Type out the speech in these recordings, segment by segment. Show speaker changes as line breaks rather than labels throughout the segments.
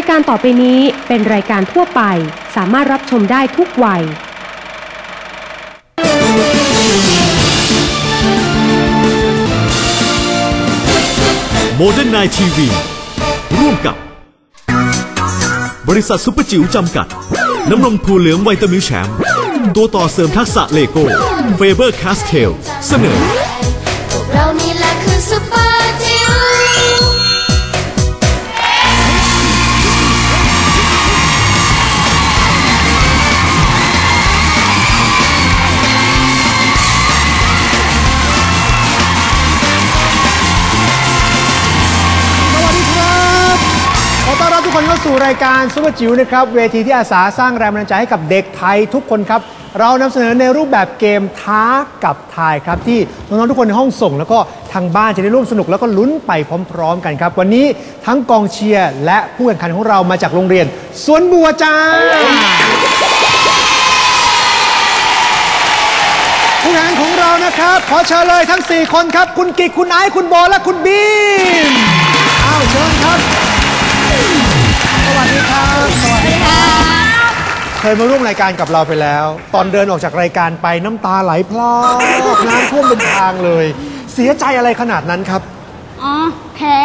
ายการต่อไปนี้เป็นรายการทั่วไป สามารถรับชมได้ทุกวัย
โมเดิร์นไนทีวีร่วมกับ บริษัทซุปเปอร์จิ๋วจำกัด น้ำนมถั่วเหลืองไวตามิลแชมป์ตัวต่อเสริมทักษะเลโก้เฟเบอร์คาสเทลเสนอ
พวกเรานี่แหละคือซุปเปอร์
สู่รายการซุปเปอร์จิ๋วนะครับ เวทีที่อาสาสร้างแรงบันดาลใจให้กับเด็กไทยทุกคนครับ เรานำเสนอในรูปแบบเกมท้ากับทายครับ ที่น้องๆทุกคนในห้องส่ง แล้วก็ทางบ้านจะได้ร่วมสนุกแล้วก็ลุ้นไปพร้อม ๆ กันครับ วันนี้ทั้งกองเชียร์และผู้แข่งขันของเรามาจากโรงเรียนสวนบัวจ้าผู้แข่งของเรานะครับขอเชิญเลยทั้ง 4 คนครับ คุณกิกคุณไอซ์คุณโบและคุณบี ยมาร่วมรายการกับเราไปแล้ว ตอนเดินออกจากรายการไปน้ำตาไหลพลากน้ำท่วมเป็นทางเลย เสียใจอะไรขนาดนั้นครับ
อ๋อแพ้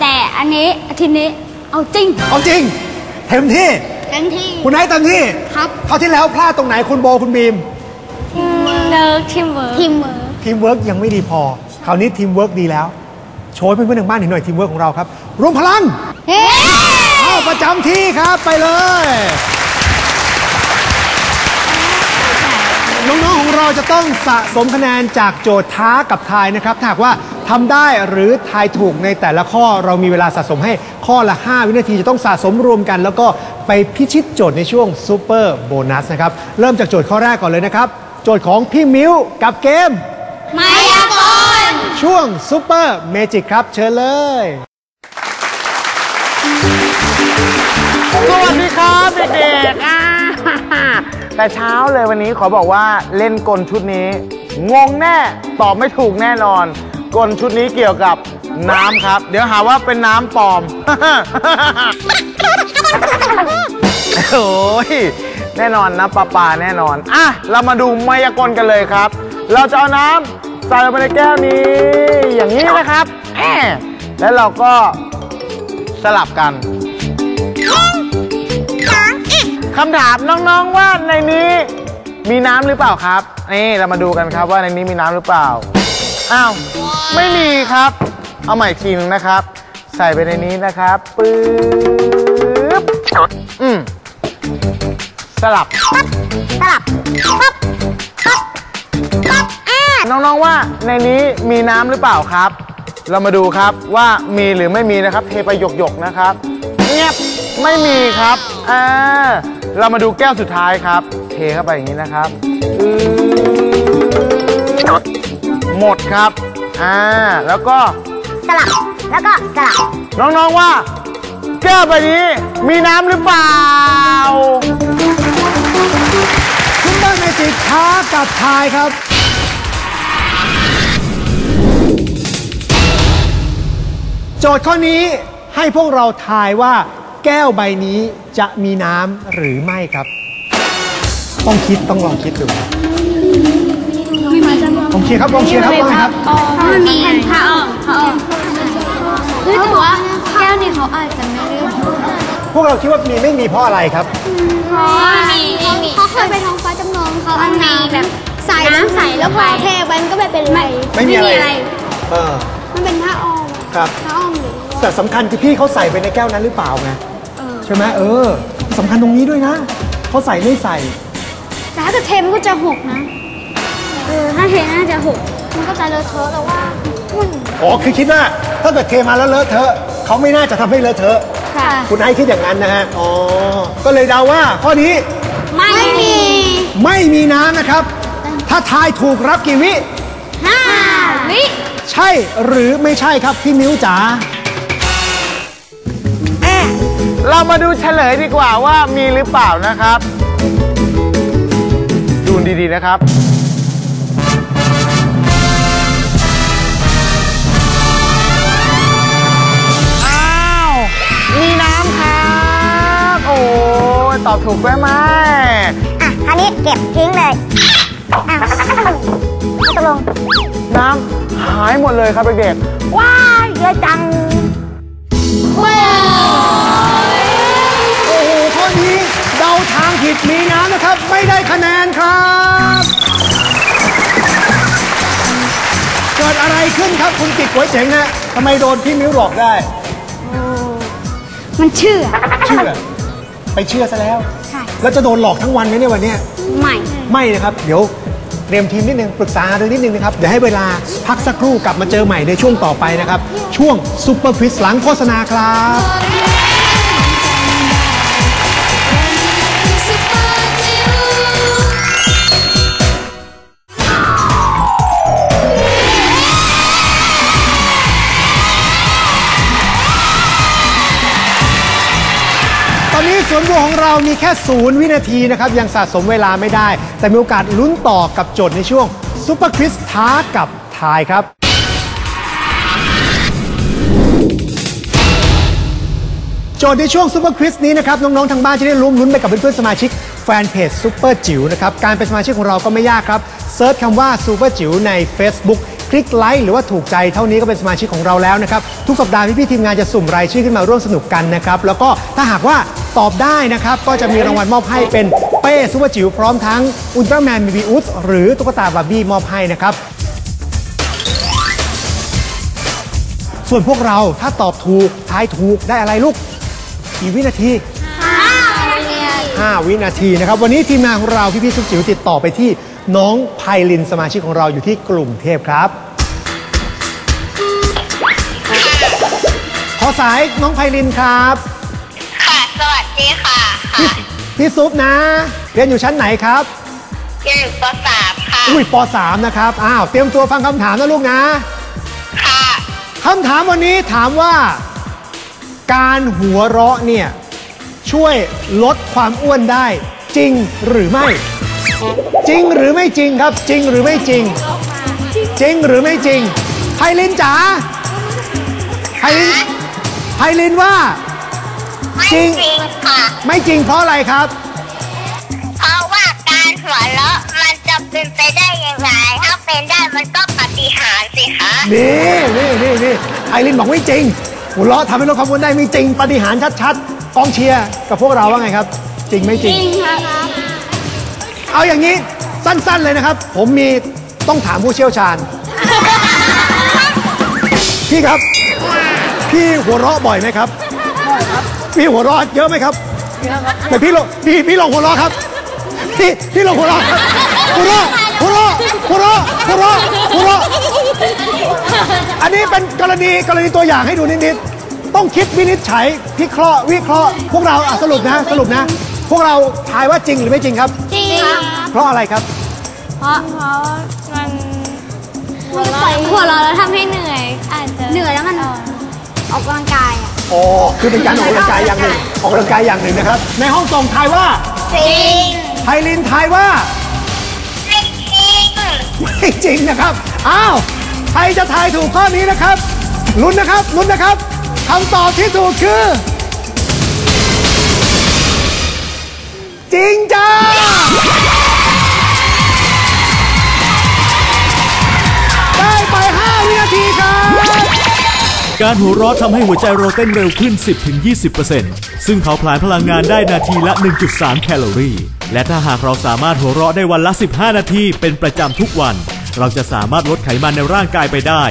แต่อันนี้อาทิตย์นี้เอาจริง
เอาจริง เต็มที่
เต็มที่
คุณไอซ์เต็มที่
ครับ
คราวที่แล้วพลาดตรงไหนคุณโบคุณบีม
เลิกทีมเวิร์กทีมเวิร์ก
ทีมเวิร์กยังไม่ดีพอคราวนี้ทีมเวิร์กดีแล้ว โชว์ให้เพื่อนๆทางบ้านเห็นหน่อยทีมเวิร์กของเราครับรวมพลัง
เฮ้
เข้าประจำที่ครับไปเลย น้องๆของ เราจะต้องสะสมคะแนนจากโจทย์ท้ากับทายนะครับถ้าหากว่าทำได้หรือทายถูกในแต่ละข้อเรามีเวลาสะสมให้ข้อละ 5 วินาทีจะต้องสะสมรวมกัน แล้วก็ไปพิชิตโจทย์ในช่วงซูเปอร์โบนัสนะครับ เริ่มจากโจทย์ข้อแรกก่อนเลยนะครับ โจทย์ของพี่มิ้วกับเกม
มายากล
ช่วงซูเปอร์เมจิกครับ เชิญเลย
สวัสดีครับเด็กๆอ่า แต่เช้าเลยวันนี้ขอบอกว่าเล่นกลชุดนี้ งงแน่ตอบไม่ถูกแน่นอน กลชุดนี้เกี่ยวกับน้ำครับ เดี๋ยวหาว่าเป็นน้ำปลอม โอ้ยแน่นอนนะปลาปลาแน่นอน อะ เรามาดูไมายากลกันเลยครับ เราจะเอาน้ำใส่ลงไปในแก้วนี้อย่างนี้นะครับ แล้วเราก็สลับกัน คำถามน้องๆว่าในนี้มีน้ำหรือเปล่าครับ นี่เรามาดูกันครับว่าในนี้มีน้ำหรือเปล่า อ้าว ไม่มีครับ เอาใหม่อีกทีหนึงนะครับ ใส่ไปในนี้นะครับปึ๊บอืมสลับ
สลับปั๊บปั๊บปั๊บอ่า
น้องๆว่าในนี้มีน้ำหรือเปล่าครับ เรามาดูครับว่ามีหรือไม่มีนะครับ เทไปหยกๆนะครับ เงียบไม่มีครับ อ่าเรามาดูแก้วสุดท้ายครับ เทเข้าไปอย่างนี้นะครับอืดหมดครับอ่าแล้วก็
สลับแล้วก็สลับ
น้องๆว่า แก้วใบนี้มีน้ำหรือเปล่า
ซุปเปอร์เมจิกท้ากับทายครับ โจทย์ข้อนี้ให้พวกเราทายว่า แก้วใบนี้จะมีน้ำหรือไม่ครับ ต้องคิดต้องลองคิดดูต้องเชียร์ครับต้องเชียร์ครับว่าไงครับ
มันมีผ้าอ้อมผ้าอ้อมเฮ้ยแต่ว่าแก้วนี้เขาอาจจะไม่ได้
พวกเราคิดว่ามีไม่มีเพราะอะไรครับ
เพราะว่ามีเขาเคยไปท้องฟ้าจำลองเขาเอาน้ำแบบใส่น้ำใส่แล้วพอเทไปมันก็ไม่เป็นไร
ไม่มีอะไรเออ
มันเป็นผ้าอ้อมอะ
ครับ
ผ้าอ้อมหรือ
แต่สำคัญคือพี่เขาใส่ไปในแก้วนั้นหรือเปล่าไง ใช่ไหมเออสำคัญตรงนี้ด้วยนะเขาใส่ไม่ใส่
แต่ถ้าจะเทมันก็จะหกนะ เออ ถ้าเทน่าจะหก มันก็จะเลอะเทอะแล้วว่ามัน
อ๋อคือคิดว่าถ้าเกิดเทมาแล้วเลอะเทอะเขาไม่น่าจะทำให้เลอะเทอะ
ค่ะ
คุณไอซ์คิดอย่างนั้นนะฮะ อ๋อ ก็เลยเดาว่าข้อนี้
ไม่มี
ไม่มีน้ำนะครับ ถ้าทายถูกรับกี่วิ
ห้าวิ
ใช่หรือไม่ใช่ครับพี่มิ้วจ๋า
เรามาดูเฉลยดีกว่าว่ามีหรือเปล่านะครับ ดูดีๆนะครับ อ้าว มีน้ำตอบถูกด้วยไหม
อะคราวนี้เก็บทิ้งเลยอะไม่ตกลง
น้ำหายหมดเลยครับเด็ก
ว้ายเยอะจัง
ทางผิดมีน้ำนะครับ ไม่ได้คะแนนครับ เกิดอะไรขึ้นครับคุณกิจก๋วยเจ๋งฮะทำไมโดนพี่มิ้วหลอกได้
มันเชื่อ
เชื่อ ไปเชื่อซะแล้ว
ใช่
แล้วจะโดนหลอกทั้งวันไหมเนี่ยวันเนี้ย
ใหม่
ไม่นะครับ เดี๋ยวเตรียมทีมนิดนึง ปรึกษาดูนิดนึงนะครับ เดี๋ยวให้เวลาพักสักครู่กลับมาเจอใหม่ในช่วงต่อไปนะครับ ช่วงซุปเปอร์ควิสหลังโฆษณาครับ สวของเรามีแค่ศูนย์วินาทีนะครับ ยังสะสมเวลาไม่ได้ แต่มีโอกาสลุ้นต่อกับโจทย์ในช่วงซุปเปอร์ควิสท้ากับทายครับ โจทย์ในช่วงซุปเปอร์ควิสนี้นะครับ น้องๆทางบ้านจะได้ลุ้นลุ้นไปกับเพื่อนๆสมาชิกแฟนเพจซุปเปอร์จิ๋วนะครับ การเป็นสมาชิกของเราก็ไม่ยากครับเซิร์ชคำว่าซุปเปอร์จิ๋วใน Facebook คลิกไลค์หรือว่าถูกใจเท่านี้ก็เป็นสมาชิกของเราแล้วนะครับ ทุกสัปดาห์พี่ๆทีมงานจะสุ่มรายชื่อขึ้นมาร่วมสนุกกันนะครับ แล้วก็ถ้าหากว่าตอบได้นะครับ ก็จะมีรางวัลมอบให้เป็นเป้ซุปเปอร์จิ๋วพร้อมทั้งอุลตร้าแมนบีบีอุสหรือตุ๊กตาบาร์บี้มอบให้นะครับส่วนพวกเราถ้าตอบถูกทายถูกได้อะไรลูกกี่วินาที5วินาทีนะครับ วันนี้ทีมงานของเราพี่ๆสุจิ๋วติดต่อไปที่ น้องไพลินสมาชิกของเราอยู่ที่กรุงเทพครับ ขอสายน้องไพลินครับ
ค่ะ สวัสดีค่ะ
พี่พี่ซุปนะ เรียนอยู่ชั้นไหนครับ
เรียนอยู่ป .3 ค่ะ
อุ้ยป .3 นะครับ อ้าว เตรียมตัวฟังคำถามนะลูกนะ
ค่ะ
คำถามวันนี้ถามว่า การหัวเราะเนี่ย ช่วยลดความอ้วนได้จริงหรือไม่ จริงหรือไม่จริงครับ จริงหรือไม่จริง จริงหรือไม่จริงไพลินจ๋าไพลินไพลินว่า
ไม่
จริง
จริงค่ะ
ไม่จริงเพราะอะไรครับ
เพราะว่าการหัวเราะมันจะเป็นไปได้ยังไงถ้าเป็นได้มันก็ปาฏิหารย์สิคะ
นี่นี่นี่นี่ไพลินบอกไม่จริง หัวเราะทำให้ลดความอ้วนได้ไม่จริงปฏิหารย์ชัดๆกองเชียร์กับพวกเราว่าไงครับ จริงไม่จริง เอาอย่างนี้สั้นๆเลยนะครับ ผมมีต้องถามผู้เชี่ยวชาญ พี่ครับ พี่หัวเราะบ่อยไหมครับพี่หัวเราะเยอะไหมครับแต่พี่ลองพี่พี่ลองหัวเราะครับ พี่พี่ลองหัวเราะครับหัวเราะหัวเราะหัวเราะหัวเราะหัวเราะอันนี้เป็นกรณีกรณีตัวอย่างให้ดูนิดๆต้องคิดวินิจฉัยพิเคราะห์วิเคราะห์พวกเราอะสรุปนะสรุปนะ พวกเราทายว่าจริงหรือไม่จริงครับ
จริงครับ
เพราะอะไรครับ
เพราะเพราะมันหัวเราะแล้วทำให้เหนื่อย อาจจะเหนื่อยแล้วมันออกกำลังกายอะ
อ๋อคือเป็นการออกกำลังกายอย่างหนึ่งออกกำลังกายอย่างหนึ่งนะครับ ในห้องส่งทายว่า
จริง
ไพลินทายว่า
ไม่จริง
ไม่จริงนะครับอ้าวใครจะทายถูกข้อนี้นะครับลุ้นนะครับลุ้นนะครับคำตอบที่ถูกคือ จริงจ้า ได้ไป 5 วินาทีครับ
การหัวเราะทำให้หัวใจเราเต้นเร็วขึ้น 10-20%ซึ่งเผาผลาญพลังงานได้นาทีละ 1.3 แคลอรี่ และถ้าหากเราสามารถหัวเราะได้วันละ 15 นาที เป็นประจำทุกวัน เราจะสามารถลดไขมันในร่างกายไปได้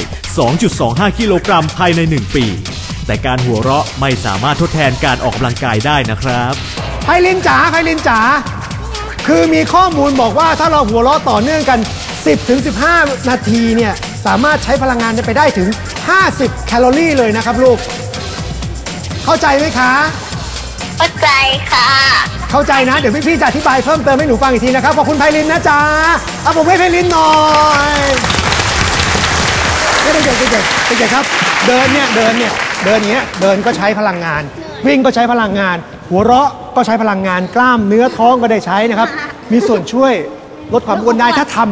2.25 กิโลกรัมภายใน 1 ปี แต่การหัวเราะไม่สามารถทดแทนการออกกำลังกายได้นะครับ
ไพลินจ๋าไพลินจ๋าคือมีข้อมูลบอกว่าถ้าเราหัวเราะต่อเนื่องกัน 10ถึง15 นาทีเนี่ย สามารถใช้พลังงานไปได้ถึง 50 แคลอรี่เลยนะครับลูก เข้าใจไหมคะ
เข้าใจค่ะ
เข้าใจนะ เดี๋ยวพี่ๆจะอธิบายเพิ่มเติมให้หนูฟังอีกทีนะครับ ขอบคุณไพลินนะจ๊ะเอาผมให้ไพลินหน่อยเด็กๆเด็กๆเด็กๆครับ เดินเนี่ย เดินเนี่ย เดินอย่างเงี้ย เดินก็ใช้พลังงาน วิ่งก็ใช้พลังงาน หัวเราะก็ใช้พลังงานกล้ามเนื้อท้องก็ได้ใช้นะครับ มีส่วนช่วยลดความอ้วนได้ถ้าทำ